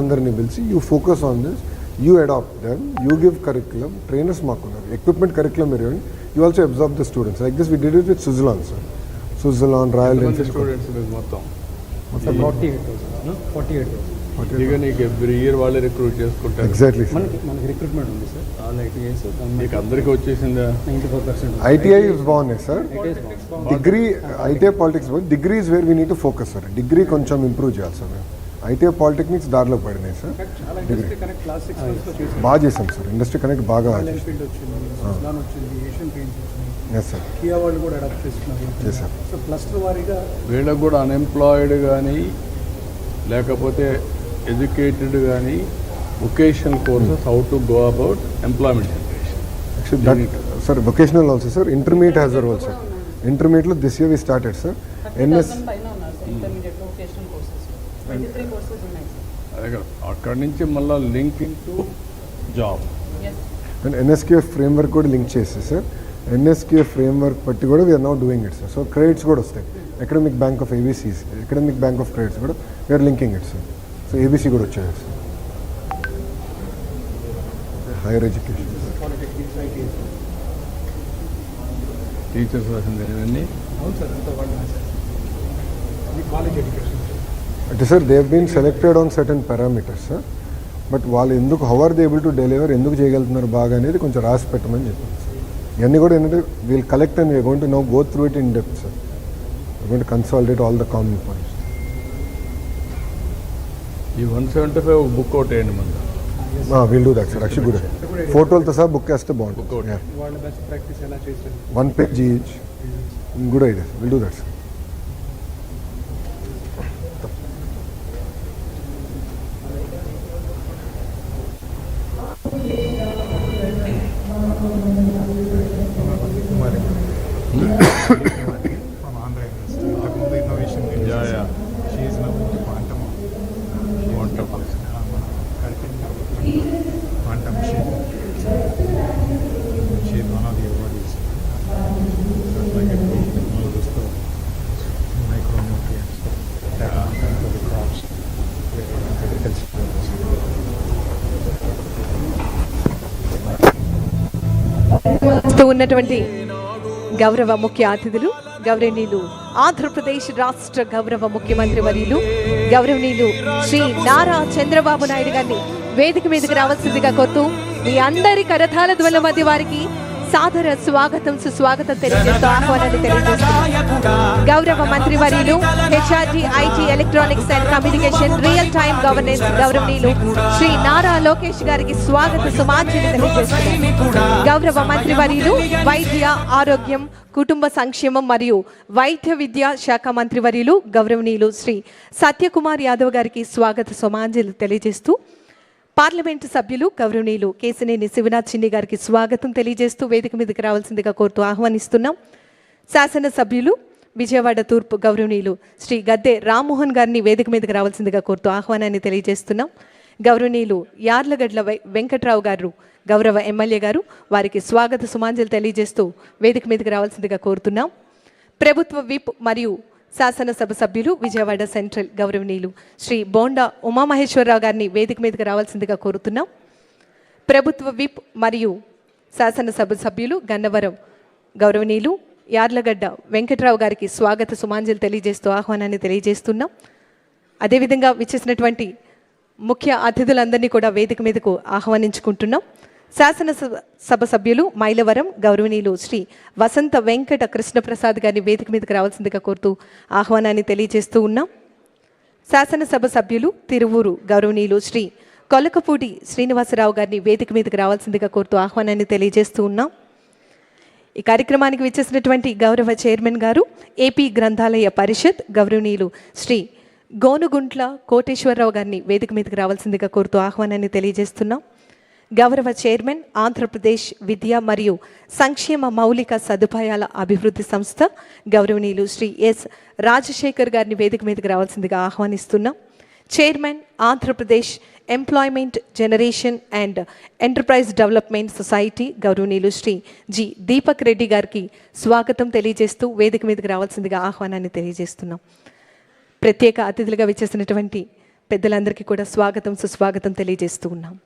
అందరినీ పిలిచి you focus on this you adapt them you give curriculum trainers మాకున్నారు equipment curriculum మీరు you also observe the students like this we did it with Suzlon sir Suzlon royal ఎంతమంది Enfield students మీకు మొత్తం. Forty eight thousand forty eight thousand ఇక నీకు every year వాళ్ళే recruit చేసుకుంటారు. Exactly sir మనకి మనకి రిక్రూట్మెంట్ ఉంది సార్ ఆల్ ఐటీఐస్ నీకు అందరికీ వచ్చేసిందా? నైంటీ ఫోర్ పర్సెంట్ ఐటీఐ బాగున్నాయి sir ITIs degree ITI politics degree is where we need to focus sir degree కొంచెం ఇంప్రూవ్ చేయాలి సార్ మేము ఐటీఐ పాలిటెక్నిక్స్ దారిలో పడినాయి సార్. చేసాం బాగా చేసాం సార్. ఇండస్ట్రీ కనెక్ట్ బాగా సార్ వీళ్ళకు కూడా అన్ఎంప్లాయిడ్ కానీ లేకపోతే ఎడ్యుకేటెడ్ కానీ vocational courses how to go about employment generation Actually, that, sir, vocational also, sir. Intermediate has a role, sir. Intermediate, లో this year we started, sir. NS, పైన ఉన్నారు sir intermediate vocational courses twenty three courses ఉన్నాయి sir అదే కదా. అక్కడి నుంచి మళ్ళీ linking to job. And NSQF framework కూడా లింక్ చేస్తే సార్ ఎన్ఎస్క్యూఎఫ్ ఫ్రేమ్వర్క్ బట్టి కూడా we're now doing it sir so credits కూడా వస్తాయి. Academic bank of ABCs academic bank of credits కూడా we're linking it sir so ABC కూడా వచ్చాయి sir higher education teachers రాసింది ఇవన్నీ అవును సార్ కాలేజ్ ఎడ్యుకేషన్ అంటే sir they been selected on certain parameters sir but వాళ్ళు ఎందుకు how are they able to deliver ఎందుకు చేయగలుగుతున్నారు బాగా అనేది కొంచెం రాసి పెట్టమని చెప్పాను సార్ ఇవన్నీ కూడా ఏంటంటే we'll collect and we going to no go through it in depth sir going to consolidate all the common points ఈ one seventy five book out వేయండి మన will do that sir Akshay good ఫోటోలతో సహా book out. బాగుంటుంది one page each good idea will do that sir ఉన్నటువంటి గౌరవ ముఖ్య అతిథులు గౌరవనీయులు ఆంధ్రప్రదేశ్ రాష్ట్ర గౌరవ ముఖ్యమంత్రి వర్యులు గౌరవనీయులు శ్రీ నారా చంద్రబాబు నాయుడు గారిని వేదిక మీదకి రావాల్సిందిగా కోరుతూ మీ అందరి కరతాల ధ్వల మధ్య వారికి సాదర స్వాగతం సుస్వాగతం తెలియజేస్తూ ఆహ్వానాన్ని తెలియజేస్తున్నాం. గౌరవ మంత్రి వర్యులు HRD IT electronics and communication real time governance గౌరవనీయులు శ్రీ నారా లోకేష్ గారికి స్వాగత సుమాంజలి తెలియజేస్తున్నాం. గౌరవ మంత్రి వర్యులు వైద్య ఆరోగ్యం కుటుంబ సంక్షేమం మరియు వైద్య విద్యా శాఖ మంత్రి వర్యులు గౌరవనీయులు శ్రీ సత్యకుమార్ యాదవ్ గారికి స్వాగత సుమాంజలి తెలియజేస్తూ పార్లమెంటు సభ్యులు గౌరవనీయులు కేసినేని శివనాథ్ చిన్ని గారికి స్వాగతం తెలియజేస్తూ వేదిక మీదకి రావాల్సిందిగా కోరుతూ ఆహ్వానిస్తున్నాం. శాసనసభ్యులు విజయవాడ తూర్పు గౌరవనీయులు శ్రీ గద్దె రామ్మోహన్ గారిని వేదిక మీదకి రావాల్సిందిగా కోరుతూ ఆహ్వానాన్ని తెలియజేస్తున్నాం. గౌరవనీయులు యార్లగడ్ల వెంకట్రావు గారు గౌరవ ఎమ్మెల్యే గారు వారికి స్వాగత సుమాంజలు తెలియజేస్తూ వేదిక మీదకి రావాల్సిందిగా కోరుతున్నాం. ప్రభుత్వ విప్ మరియు శాసనసభ సభ్యులు విజయవాడ సెంట్రల్ గౌరవనీయులు శ్రీ బోండా ఉమామహేశ్వరరావు గారిని వేదిక మీదకి రావాల్సిందిగా కోరుతున్నాం. ప్రభుత్వ విప్ మరియు శాసనసభ సభ్యులు గన్నవరం గౌరవనీయులు యార్లగడ్డ వెంకట్రావు గారికి స్వాగత సుమాంజలు తెలియజేస్తూ ఆహ్వానాన్ని తెలియజేస్తున్నాం. అదేవిధంగా విచ్చేసినటువంటి ముఖ్య అతిథులందరినీ కూడా వేదిక మీదకు ఆహ్వానించుకుంటున్నాం. శాసనసభ సభ సభ్యులు మైలవరం గౌరవనీయులు శ్రీ వసంత వెంకట కృష్ణప్రసాద్ గారిని వేదిక మీదకి రావాల్సిందిగా కోరుతూ ఆహ్వానాన్ని తెలియజేస్తూ ఉన్నాం. శాసనసభ సభ్యులు తిరువూరు గౌరవనీయులు శ్రీ కొలకపూడి శ్రీనివాసరావు గారిని వేదిక మీదకి రావాల్సిందిగా కోరుతూ ఆహ్వానాన్ని తెలియజేస్తూ ఉన్నాం. ఈ కార్యక్రమానికి విచ్చేసినటువంటి గౌరవ చైర్మన్ గారు ఏపీ గ్రంథాలయ పరిషత్ గౌరవనీయులు శ్రీ గోనుగుంట్ల కోటేశ్వరరావు గారిని వేదిక మీదకి రావాల్సిందిగా కోరుతూ ఆహ్వానాన్ని తెలియజేస్తున్నాం. గౌరవ చైర్మన్ ఆంధ్రప్రదేశ్ విద్య మరియు సంక్షేమ మౌలిక సదుపాయాల అభివృద్ధి సంస్థ గౌరవనీయులు శ్రీ ఎస్. రాజశేఖర్ గారిని వేదిక మీదకి రావాల్సిందిగా ఆహ్వానిస్తున్నాం. Chairman Andhra Pradesh employment generation and enterprise development society గౌరవనీయులు శ్రీ జి. దీపక్ రెడ్డి గారికి స్వాగతం తెలియజేస్తూ వేదిక మీదకి రావాల్సిందిగా ఆహ్వానాన్ని తెలియజేస్తున్నాం. ప్రత్యేక అతిథులుగా విచ్చేసినటువంటి పెద్దలందరికీ కూడా స్వాగతం సుస్వాగతం తెలియజేస్తూ ఉన్నాం.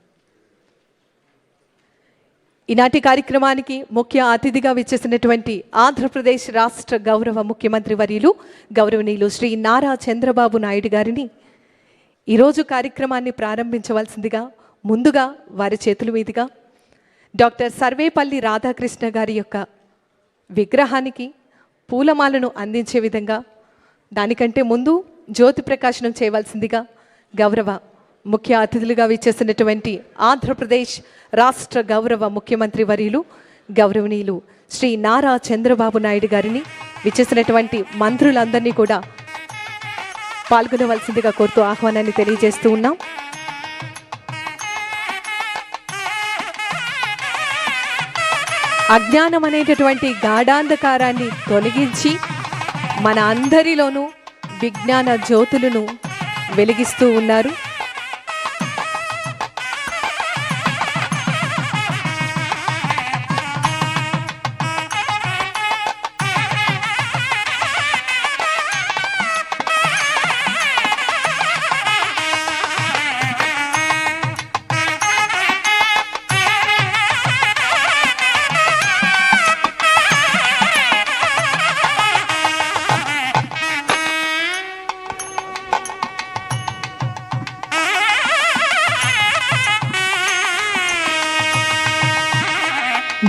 ఈనాటి కార్యక్రమానికి ముఖ్య అతిథిగా విచ్చేసినటువంటి ఆంధ్రప్రదేశ్ రాష్ట్ర గౌరవ ముఖ్యమంత్రి వర్యులు గౌరవనీయులు శ్రీ నారా చంద్రబాబు నాయుడు గారిని ఈరోజు కార్యక్రమాన్ని ప్రారంభించవలసిందిగా ముందుగా వారి చేతుల మీదుగా డాక్టర్ సర్వేపల్లి రాధాకృష్ణ గారి యొక్క విగ్రహానికి పూలమాలను అందించే విధంగా దానికంటే ముందు జ్యోతి ప్రకాశనం చేయవలసిందిగా గౌరవ ముఖ్య అతిథులుగా విచ్చేసినటువంటి ఆంధ్రప్రదేశ్ రాష్ట్ర గౌరవ ముఖ్యమంత్రి వర్యులు గౌరవనీయులు శ్రీ నారా చంద్రబాబు నాయుడు గారిని విచ్చేసినటువంటి మంత్రులందరినీ కూడా పాల్గొనవలసిందిగా కోరుతూ ఆహ్వానాన్ని తెలియజేస్తూ ఉన్నాం. అజ్ఞానం అనేటటువంటి గాఢాంధకారాన్ని తొలగించి మన అందరిలోనూ విజ్ఞాన జ్యోతులను వెలిగిస్తూ ఉన్నారు.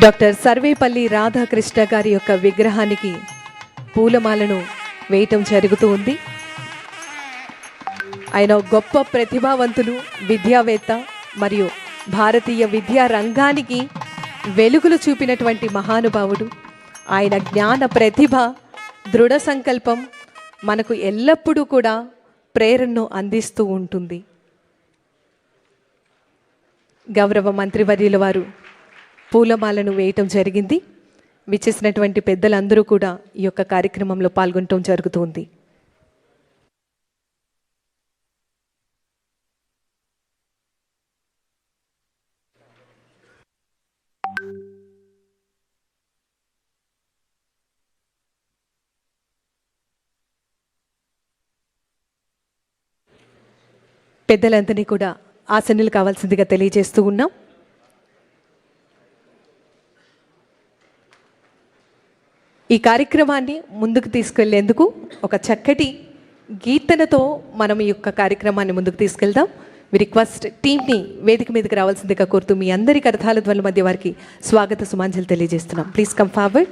డాక్టర్ సర్వేపల్లి రాధాకృష్ణ గారి యొక్క విగ్రహానికి పూలమాలను వేయటం జరుగుతూ ఉంది. ఆయన గొప్ప ప్రతిభావంతులు విద్యావేత్త మరియు భారతీయ విద్యా రంగానికి వెలుగులు చూపినటువంటి మహానుభావుడు. ఆయన జ్ఞాన ప్రతిభ దృఢ సంకల్పం మనకు ఎల్లప్పుడూ కూడా ప్రేరణను అందిస్తూ ఉంటుంది. గౌరవ మంత్రివర్యుల వారు పూలమాలను వేయటం జరిగింది. విచ్చేసినటువంటి పెద్దలందరూ కూడా ఈ యొక్క కార్యక్రమంలో పాల్గొనటం జరుగుతుంది. పెద్దలందరినీ కూడా ఆసనులు కావాల్సిందిగా తెలియజేస్తూ ఉన్నాం. ఈ కార్యక్రమాన్ని ముందుకు తీసుకెళ్ళేందుకు ఒక చక్కటి గీతనతో మనం ఈ యొక్క కార్యక్రమాన్ని ముందుకు తీసుకెళ్దాం. మీ రిక్వెస్ట్ టీమ్ని వేదిక మీదకి రావాల్సిందిగా కోరుతూ మీ అందరి కరతాల ధ్వనుల మధ్య వారికి స్వాగత సుమాంజలు తెలియజేస్తున్నాం. ప్లీజ్ కమ్ ఫార్వర్డ్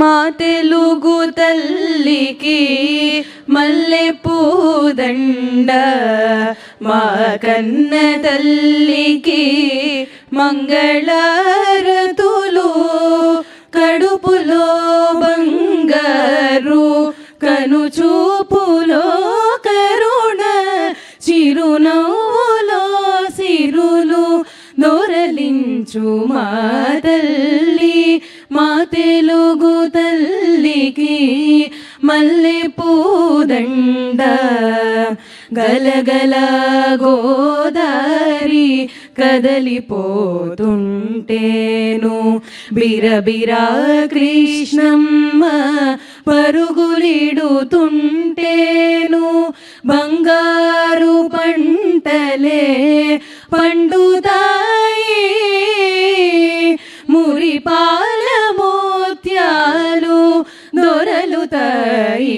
మా తెలుగు తల్లికి మల్లె పూదండ మా కన్న తల్లికి మంగళారతులు కడుపులో బంగారు కనుచూ దొరలించు మా తల్లి మా తెలుగు తల్లికి మల్లె పూదండ గలగల గోదారి కదలిపోతుంటేను. బిరబిరా కృష్ణమ్మ పరుగులిడుతుంటేను. బంగారు పంటలే పండుతాయి మురిపాల మోత్యాలు దొరలుతాయి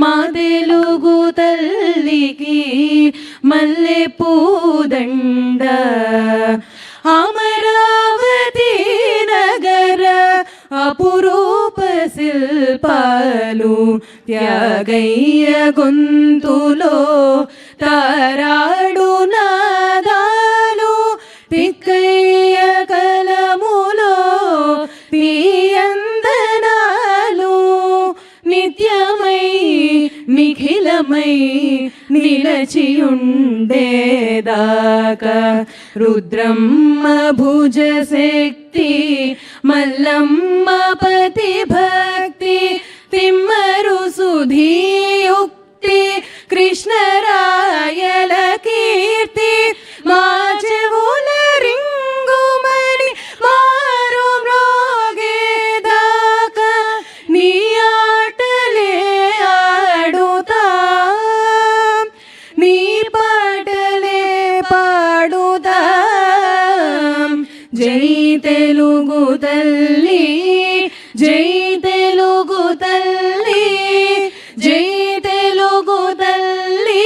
మా తెలుగు తల్లికి మల్లె పూదండ అమరావతి నగర అపురూప త్యాగయ్య గొంతులో తారాడు నిలచియుండేదాకా రుద్రమ్మ భుజ శక్తి మల్లమ్మ పతి భక్తి తిమ్మరు సుధీయుక్తి కృష్ణరాయల తెలుగు తల్లి జై తెలుగు తల్లి జై తెలుగు తల్లి.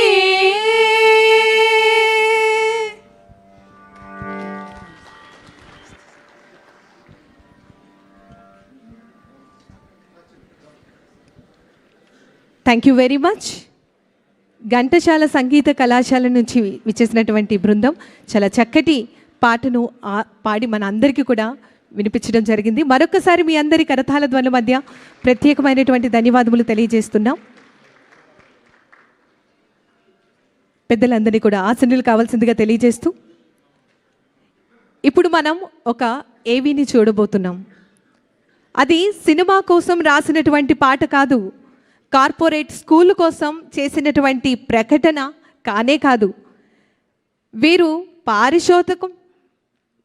Thank you very much Ghantasala సంగీత కళాశాల నుంచి విచ్చేసినటువంటి బృందం చాలా చక్కటి పాటను పాడి మన అందరికీ కూడా వినిపించడం జరిగింది. మరొకసారి మీ అందరి కరతాల ధ్వనుల మధ్య ప్రత్యేకమైనటువంటి ధన్యవాదములు తెలియజేస్తున్నాం. పెద్దలందరినీ కూడా ఆసనులు కావాల్సిందిగా తెలియజేస్తూ ఇప్పుడు మనం ఒక ఏవీని చూడబోతున్నాం. అది సినిమా కోసం రాసినటువంటి పాట కాదు కార్పొరేట్ స్కూల్ కోసం చేసినటువంటి ప్రకటన కానే కాదు. వీరు పారిశోధకం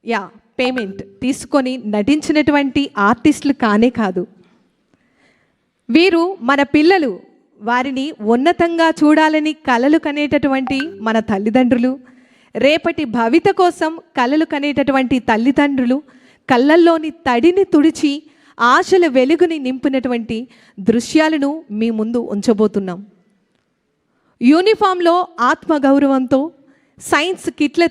యా పేమెంట్. తీసుకొని నటించినటువంటి ఆర్టిస్టులు కానే కాదు. వీరు మన పిల్లలు వారిని ఉన్నతంగా చూడాలని కలలు కనేటటువంటి మన తల్లిదండ్రులు రేపటి భవిత కోసం కలలు కనేటటువంటి తల్లిదండ్రులు కళ్ళల్లోని తడిని తుడిచి ఆశల వెలుగుని నింపినటువంటి దృశ్యాలను మీ ముందు ఉంచబోతున్నాం. యూనిఫామ్లో ఆత్మగౌరవంతో సైన్స్ కిట్ల